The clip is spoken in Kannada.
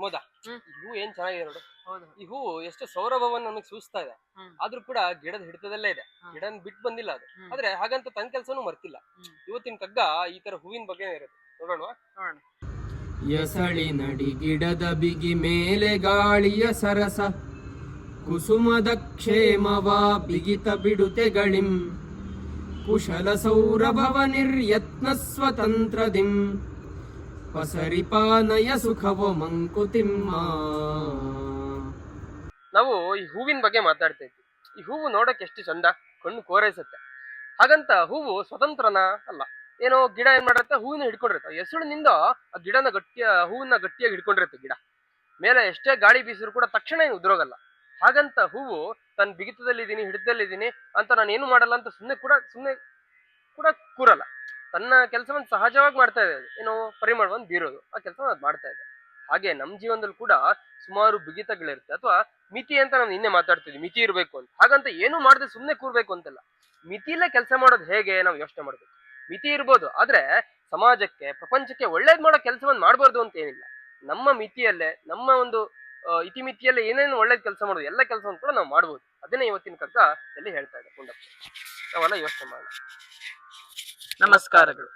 ಪ್ರಮೋದ. ಈ ಹೂ ಏನ್ ಚೆನ್ನಾಗಿದೆ ನೋಡು. ಈ ಹೂ ಎಷ್ಟು ಸೌರಭವನ್ನ ನಮಗೆ ಸೂಚಿಸ್ತಾ ಇದೆ. ಆದ್ರೂ ಕೂಡ ಗಿಡದ ಹಿಡಿತದಲ್ಲೇ ಇದೆ. ಗಿಡನ್ ಬಿಟ್ಟು ಬಂದಿಲ್ಲ ಅದು. ಆದ್ರೆ ಹಾಗಂತ ತನ್ ಕೆಲಸನೂ ಮರ್ತಿಲ್ಲ. ಇವತ್ತಿನ ಕಗ್ಗ ಈ ತರ ಹೂವಿನ ಬಗ್ಗೆ ಇರುತ್ತೆ ನೋಡೋಣ ನೋಡೋಣ. ಎಸಳಿ ನಡಿ ಗಿಡದ ಬಿಗಿ ಮೇಲೆ ಗಾಳಿಯ ಸರಸ. ಕುಸುಮದ ಕ್ಷೇಮವ ಬಿಗಿತ ಬಿಡುತೆಗಳಿಂ. ಕುಶಲ ಸೌರಭವ ನಿರ್ಯತ್ನ ಸ್ವತಂತ್ರದಿಂ. ಪಸರಿಪಾನಯ ಸುಖವ ಮಂಕುತಿಮ್ಮ. ನಾವು ಈ ಹೂವಿನ ಬಗ್ಗೆ ಮಾತಾಡ್ತಾ ಇದ್ವಿ. ಈ ಹೂವು ನೋಡಕ್ಕೆ ಎಷ್ಟು ಚಂದ, ಕಣ್ಣು ಕೋರೈಸುತ್ತೆ. ಹಾಗಂತ ಹೂವು ಸ್ವತಂತ್ರನ ಅಲ್ಲ. ಏನೋ ಗಿಡ ಏನ್ ಮಾಡಿರುತ್ತೆ, ಹೂವಿನ ಹಿಡ್ಕೊಂಡಿರುತ್ತೆ. ಹೆಸರಿನಿಂದ ಆ ಗಿಡನ ಗಟ್ಟಿಯ ಹೂವನ್ನ ಗಟ್ಟಿಯಾಗಿ ಹಿಡ್ಕೊಂಡಿರುತ್ತೆ ಗಿಡ. ಮೇಲೆ ಎಷ್ಟೇ ಗಾಳಿ ಬೀಸಿದ್ರು ಕೂಡ ತಕ್ಷಣ ಏನು ಉದುರೋಗಲ್ಲ ಹಾಗಂತ ಹೂವು ತನ್ನ ಬಿಗಿತದಲ್ಲಿದ್ದೀನಿ, ಹಿಡಿತದಲ್ಲಿದ್ದೀನಿ, ಅಂತ ನಾನು ಏನು ಮಾಡಲ್ಲ ಅಂತ ಸುಮ್ಮನೆ ಕೂಡ ಸುಮ್ಮನೆ ಕೂಡ ಕೂರಲ್ಲ. ತನ್ನ ಕೆಲಸವನ್ನು ಸಹಜವಾಗಿ ಮಾಡ್ತಾ ಇದೆ. ಏನು ಪರಿಮಳವನ್ನು ಬೀರೋದು. ಆ ಕೆಲಸವನ್ನು ಅದು ಮಾಡ್ತಾ ಇದೆ. ಹಾಗೆ ನಮ್ಮ ಜೀವನದಲ್ಲಿ ಕೂಡ ಸುಮಾರು ಬಿಗಿತಗಳಿರುತ್ತೆ. ಅಥವಾ ಮಿತಿ ಅಂತ ನಾವು ನಿನ್ನೆ ಮಾತಾಡ್ತಿದ್ವಿ. ಮಿತಿ ಇರಬೇಕು ಅಂತ. ಹಾಗಂತ ಏನು ಮಾಡದೆ ಸುಮ್ಮನೆ ಕೂರ್ಬೇಕು ಅಂತಲ್ಲ. ಮಿತಿಲೇ ಕೆಲಸ ಮಾಡೋದು ಹೇಗೆ ನಾವು ಯೋಚನೆ ಮಾಡಬೇಕು. ಮಿತಿ ಇರ್ಬೋದು. ಆದ್ರೆ ಸಮಾಜಕ್ಕೆ, ಪ್ರಪಂಚಕ್ಕೆ ಒಳ್ಳೇದ್ ಮಾಡೋ ಕೆಲಸವನ್ನು ಮಾಡಬಾರ್ದು ಅಂತ ಏನಿಲ್ಲ. ನಮ್ಮ ಮಿತಿಯಲ್ಲೇ, ನಮ್ಮ ಒಂದು ಇತಿಮಿತಿಯಲ್ಲೇ ಏನೇನು ಒಳ್ಳೇದ್ ಕೆಲಸ ಮಾಡೋದು, ಎಲ್ಲ ಕೆಲಸವನ್ನು ಕೂಡ ನಾವು ಮಾಡ್ಬೋದು. ಅದನ್ನೇ ಇವತ್ತಿನ ಕಗ್ಗ ಎಲ್ಲಿ ಹೇಳ್ತಾ ಇದೆ ಕುಂಡಪ್ಪ ನಾವೆಲ್ಲ ಯೋಚನೆ ಮಾಡೋಣ. ನಮಸ್ಕಾರಗಳು